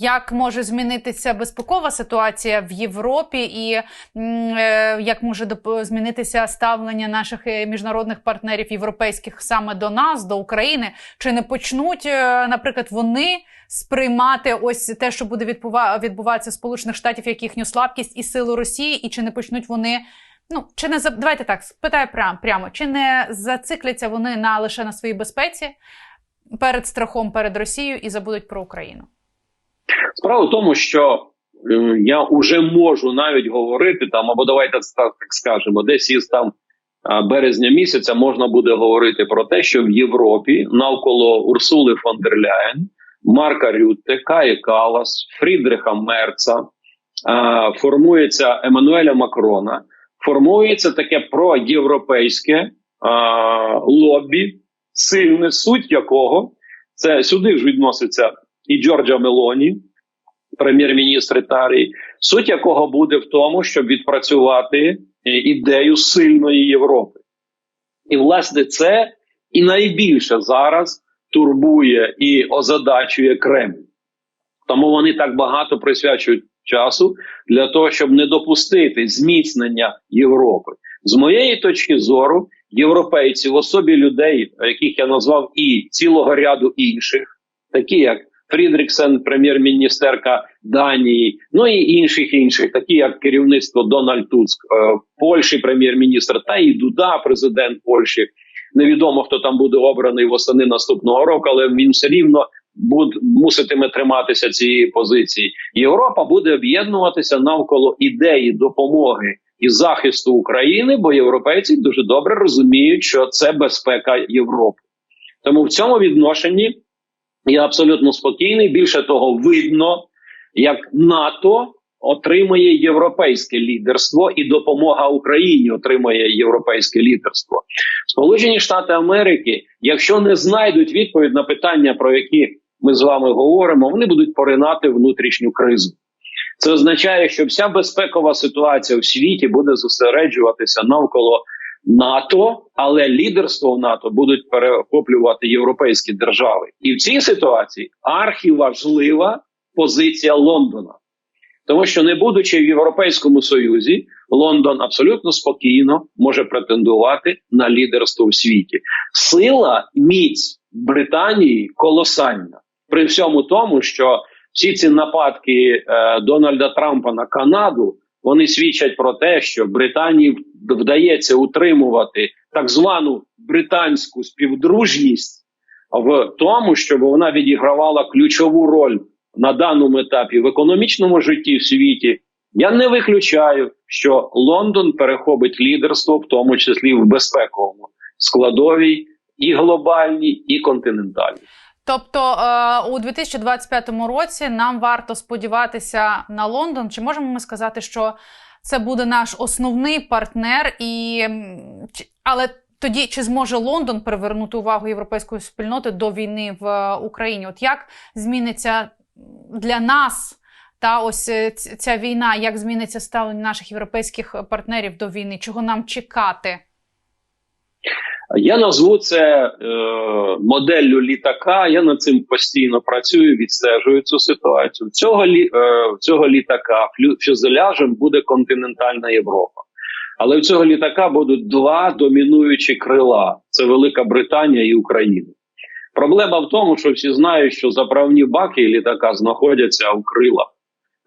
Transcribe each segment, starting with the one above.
як може змінитися безпекова ситуація в Європі, і е, як може змінитися ставлення наших е, міжнародних партнерів європейських саме до нас, до України, чи не почнуть, е, наприклад, вони сприймати ось те, що буде відбуватися в Сполучених Штатів, як їхню слабкість і силу Росії, і чи не почнуть вони. Ну, чи не давайте так, спитаю прямо, прямо, чи не зацикляться вони на лише на своїй безпеці перед страхом перед Росією і забудуть про Україну? Справа в тому, що е, я вже можу навіть говорити там, або давайте так скажемо, десь із там березня місяця можна буде говорити про те, що в Європі навколо Урсули фон дер Ляєн, Марка Рютте, Каї Калас, Фрідриха Мерца, формується Еммануеля Макрона, формується таке проєвропейське лобі, сильне суть якого це сюди ж відноситься і Джорджа Мелоні, прем'єр-міністр Італії, суть якого буде в тому, щоб відпрацювати е, ідею сильної Європи. І, власне, це і найбільше зараз турбує і озадачує Кремль. Тому вони так багато присвячують часу для того, щоб не допустити зміцнення Європи. З моєї точки зору, європейці в особі людей, яких я назвав, і цілого ряду інших, такі як Фрідріксен, прем'єр-міністерка Данії, ну і інших інших, такі як керівництво Дональд Туск, е, Польщі, прем'єр-міністр, та і Дуда, президент Польщі. Невідомо хто там буде обраний восени наступного року, але він все рівно буде муситиме триматися цієї позиції. Європа буде об'єднуватися навколо ідеї допомоги і захисту України, бо європейці дуже добре розуміють, що це безпека Європи. Тому в цьому відношенні я абсолютно спокійний. Більше того, видно, як НАТО отримує європейське лідерство, і допомога Україні отримує європейське лідерство. Сполучені Штати Америки, якщо не знайдуть відповідь на питання, про які ми з вами говоримо, вони будуть поринати внутрішню кризу. Це означає, що вся безпекова ситуація в світі буде зосереджуватися навколо НАТО, але лідерство в НАТО будуть перехоплювати європейські держави, і в цій ситуації архіважлива позиція Лондона, тому що, не будучи в Європейському Союзі, Лондон абсолютно спокійно може претендувати на лідерство в світі. Сила міць Британії колосальна. При всьому тому, що всі ці нападки е, Дональда Трампа на Канаду вони свідчать про те, що Британії вдається утримувати так звану британську співдружність в тому, щоб вона відігравала ключову роль на даному етапі в економічному житті в світі. Я не виключаю, що Лондон перехопить лідерство, в тому числі в безпековому складовій і глобальній, і континентальній. Тобто е, у 2025 році нам варто сподіватися на Лондон. Чи можемо ми сказати, що це буде наш основний партнер, і але тоді чи зможе Лондон привернути увагу європейської спільноти до війни в Україні? От як зміниться для нас та ось е, ця війна, як зміниться ставлення наших європейських партнерів до війни? Чого нам чекати? Я назву це е, моделлю літака. Я над цим постійно працюю, відстежую цю ситуацію. Цього лі, е, цього літака фюзеляжем буде континентальна Європа. Але в цього літака будуть два домінуючі крила: це Велика Британія і Україна. Проблема в тому, що всі знають, що заправні баки літака знаходяться у крилах.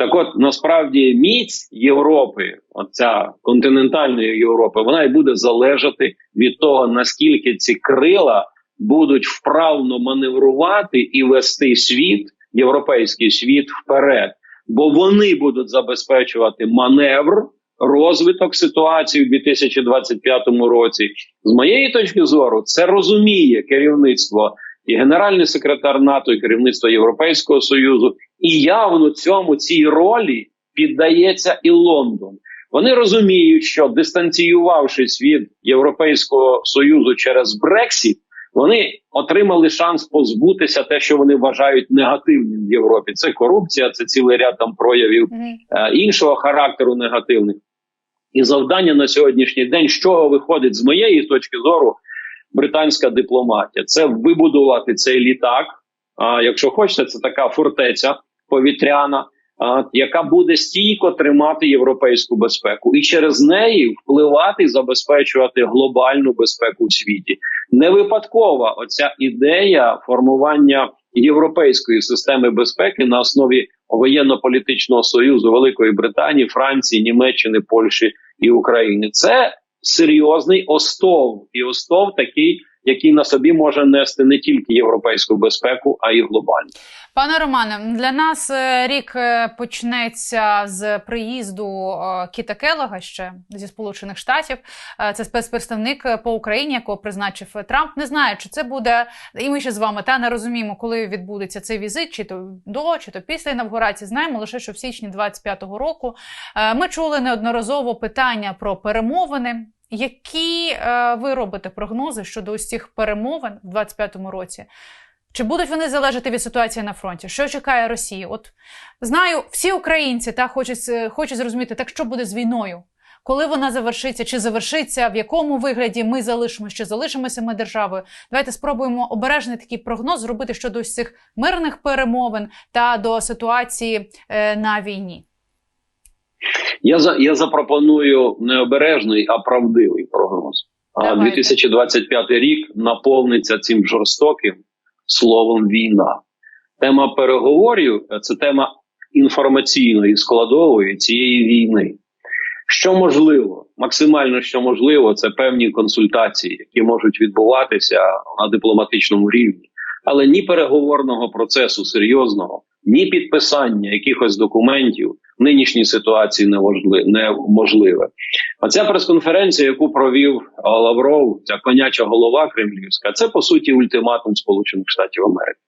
Так от насправді міць Європи, оця континентальної Європи, вона і буде залежати від того, наскільки ці крила будуть вправно маневрувати і вести світ, європейський світ вперед, бо вони будуть забезпечувати маневр, розвиток ситуації у 2025 році. З моєї точки зору, це розуміє керівництво і генеральний секретар НАТО, і керівництво Європейського союзу, і явно цьому цій ролі піддається і Лондон. Вони розуміють, що дистанціювавшись від Європейського союзу через Брексіт, вони отримали шанс позбутися те, що вони вважають негативним в Європі. Це корупція, це цілий ряд там проявів е, іншого характеру негативних. І завдання на сьогоднішній день, з чого виходить з моєї точки зору, британська дипломатія. Це вибудувати цей літак. А якщо хочете, це така фортеця повітряна, а, яка буде стійко тримати європейську безпеку, і через неї впливати забезпечувати глобальну безпеку в світі. Не випадкова оця ідея формування європейської системи безпеки на основі воєнно-політичного союзу Великої Британії, Франції, Німеччини, Польщі і України. Це серйозний остов, і остов такий, який на собі може нести не тільки європейську безпеку, а й глобальну. Пане Романе, для нас е, рік е, почнеться з приїзду е, Кіта Келога ще зі Сполучених Штатів. Це спецпредставник по Україні, якого призначив Трамп. Не знаю, чи це буде, і ми ще з вами та не розуміємо, коли відбудеться цей візит, чи то до, чи то після інавгурації. Знаємо лише, що в січні 25-го року ми чули неодноразово питання про перемовини. Які ви робите прогнози щодо ось цих перемовин в 25-му році? Чи будуть вони залежати від ситуації на фронті? Що чекає Росії? От знаю, всі українці та хочуть хочуть зрозуміти, так що буде з війною, коли вона завершиться, чи завершиться, в якому вигляді ми залишимося, чи залишимося ми державою. Давайте спробуємо обережний такий прогноз зробити щодо цих мирних перемовин та до ситуації е, на війні. Я за я запропоную не обережний, а правдивий прогноз. А 2025 рік наповниться цим жорстоким словом війна. Тема переговорів це тема інформаційної складової цієї війни. Що можливо, максимально що можливо, це певні консультації, які можуть відбуватися на дипломатичному рівні, але ні переговорного процесу серйозного, ні підписання якихось документів в нинішній ситуації неможливе. А ця прес-конференція, яку провів Лавров, ця коняча голова Кремлівська, це по суті ультиматум Сполучених Штатів Америки.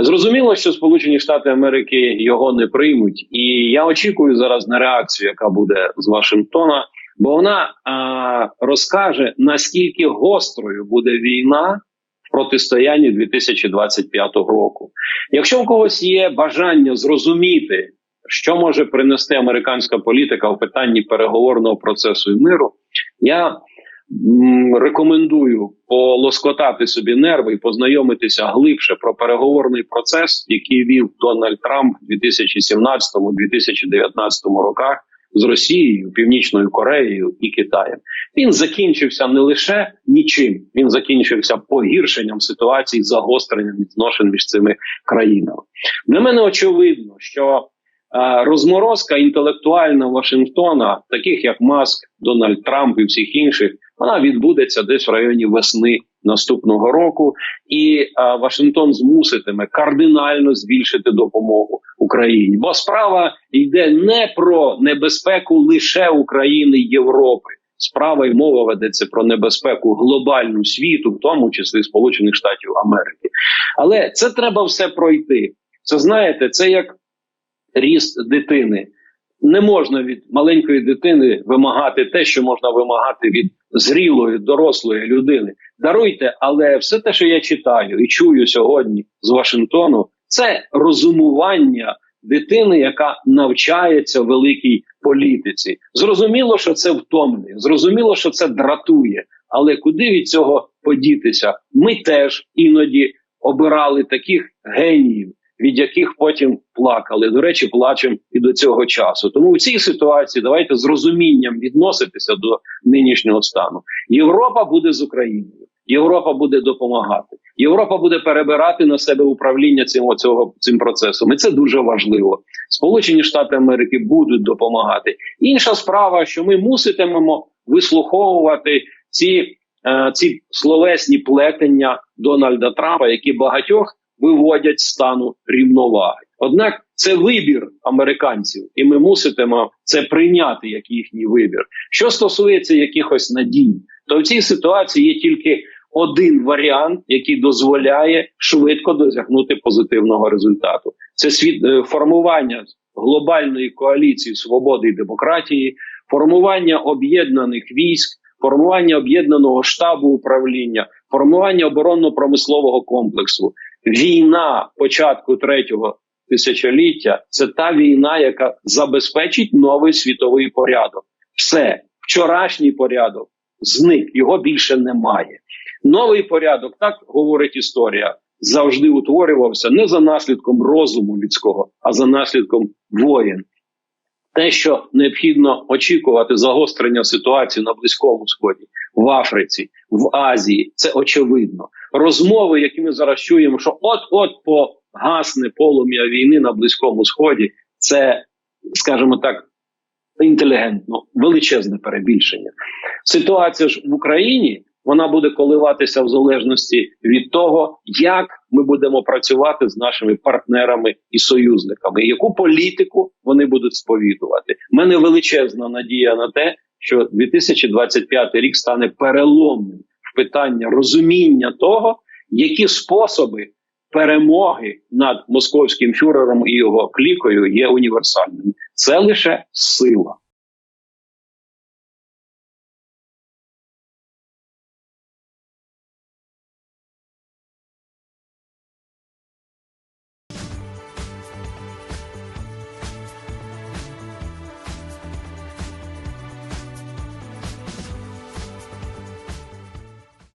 Зрозуміло, що Сполучені Штати Америки його не приймуть, і я очікую зараз на реакцію, яка буде з Вашингтона, бо вона а, розкаже наскільки гострою буде війна протистоянні 2025 року. Якщо у когось є бажання зрозуміти, що може принести американська політика в питанні переговорного процесу і миру, я рекомендую полоскотати собі нерви і познайомитися глибше про переговорний процес, який вів Дональд Трамп у 2017-2019 роках з Росією, Північною Кореєю і Китаєм. Він закінчився не лише нічим, він закінчився погіршенням ситуації, загостренням відношень між цими країнами. Для мене очевидно, що розморозка інтелектуальна Вашингтона, таких як Маск, Дональд Трамп і всіх інших, вона відбудеться десь в районі весни наступного року, і а, Вашингтон змуситиме кардинально збільшити допомогу Україні. Бо справа йде не про небезпеку лише України і Європи. Справа й мова ведеться про небезпеку глобальну світу, в тому числі Сполучених Штатів Америки. Але це треба все пройти. Це знаєте, це як ріст дитини. Не можна від маленької дитини вимагати те, що можна вимагати від зрілої, дорослої людини. Даруйте, але все те, що я читаю і чую сьогодні з Вашингтону, це розумування дитини, яка навчається великій політиці. Зрозуміло, що це втомлює, зрозуміло, що це дратує. Але куди від цього подітися? Ми теж іноді обирали таких геніїв, від яких потім плакали. До речі, плачемо і до цього часу. Тому в цій ситуації давайте з розумінням відноситися до нинішнього стану. Європа буде з Україною. Європа буде допомагати. Європа буде перебирати на себе управління цим цього цим процесом. І це дуже важливо. Сполучені Штати Америки будуть допомагати. Інша справа, що ми муситимемо вислуховувати ці, е, ці словесні плетення Дональда Трампа, які багатьох виводять стану рівноваги. Однак це вибір американців, і ми муситимо це прийняти як їхній вибір. Що стосується якихось надій, то в цій ситуації є тільки один варіант, який дозволяє швидко досягнути позитивного результату. Це світ е, формування глобальної коаліції свободи і демократії, формування об'єднаних військ, формування об'єднаного штабу управління, формування оборонно-промислового комплексу. Війна початку третього тисячоліття це та війна, яка забезпечить новий світовий порядок. Все вчорашній порядок зник, його більше немає. Новий порядок, так говорить історія, завжди утворювався не за наслідком розуму людського, а за наслідком воєн. Те, що необхідно очікувати загострення ситуації на Близькому Сході, в Африці, в Азії, це очевидно. Розмови, які ми зараз чуємо, що от-от погасне полум'я війни на Близькому Сході, це, скажімо так, інтелігентно, величезне перебільшення. Ситуація ж в Україні вона буде коливатися в залежності від того, як ми будемо працювати з нашими партнерами і союзниками, яку політику вони будуть сповідувати. У мене величезна надія на те, що 2025 рік стане переломним в питанні розуміння того, які способи перемоги над московським фюрером і його клікою є універсальними. Це лише сила.